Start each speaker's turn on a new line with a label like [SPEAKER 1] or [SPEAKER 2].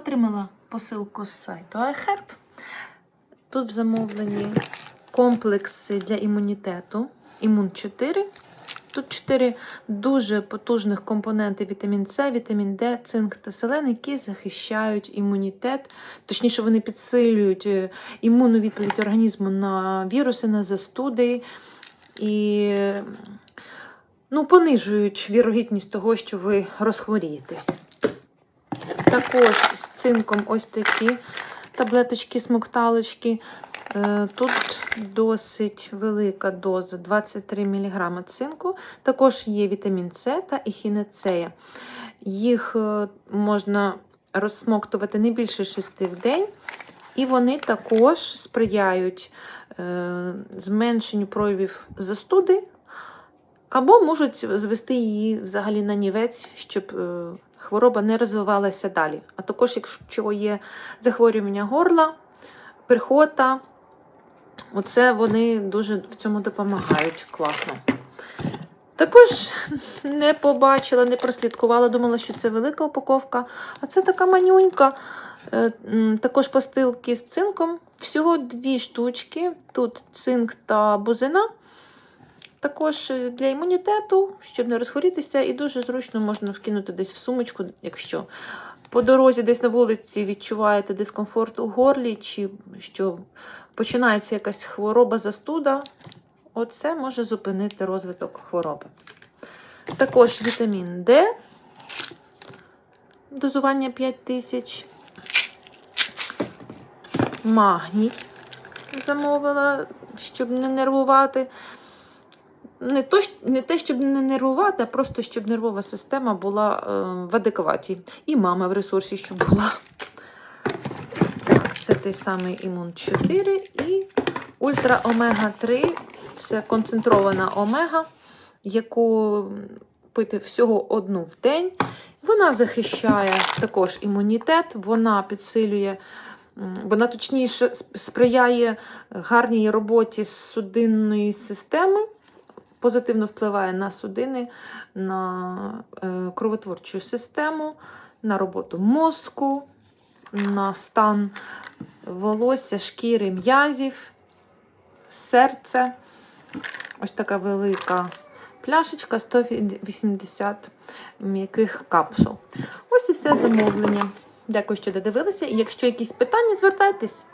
[SPEAKER 1] Отримала посилку з сайту iHerb. Тут в замовленні комплекси для імунітету. Імун 4. Тут 4 дуже потужних компоненти вітамін С, вітамін Д, цинк та селен, які захищають імунітет. Точніше, вони підсилюють е, імунну відповідь організму на віруси, на застуди і ну, понижують вірогідність того, що ви розхворієтесь. Також з цинком ось такі таблеточки, смокталочки. Е, Тут досить велика доза 23 мг цинку. Також є вітамін С та ехінецея. Їх е, можна розсмоктувати не більше 6 в день, і вони також сприяють е, зменшенню проявів застуди, або можуть звести її взагалі на нівець, щоб е, хвороба не розвивалася далі. А також, якщо є захворювання горла, перхота, оце вони дуже в цьому допомагають класно. Також не побачила, не прослідкувала, думала, що це велика упаковка, а це така манюнька. Е, Також пастилки з цинком. Всього дві штучки. Тут цинк та бузина. Також е, для імунітету, щоб не розхворітися, і дуже зручно можна вкинути десь в сумочку, якщо по дорозі десь на вулиці відчуваєте дискомфорт у горлі, чи що починається якась хвороба, застуда. Оце може зупинити розвиток хвороби. Також вітамін Д, дозування 5000. Магній замовила, щоб не нервувати. Не, то, не те, щоб не нервувати, а просто щоб нервова система була е, в адекваті. І мама в ресурсі, щоб була. Це той самий імун 4 і ультра омега 3 це концентрована омега, яку пити всього одну в день. Вона захищає також імунітет, вона підсилює, вона точніше сприяє гарній роботі судинної системи, позитивно впливає на судини, на е, кровотворчу систему, на роботу мозку, на стан волосся, шкіри, м'язів, серце. Ось така велика пляшечка 180 м'яких капсул. Ось і все замовлення. Дякую, що додивилися. І якщо якісь питання, звертайтесь.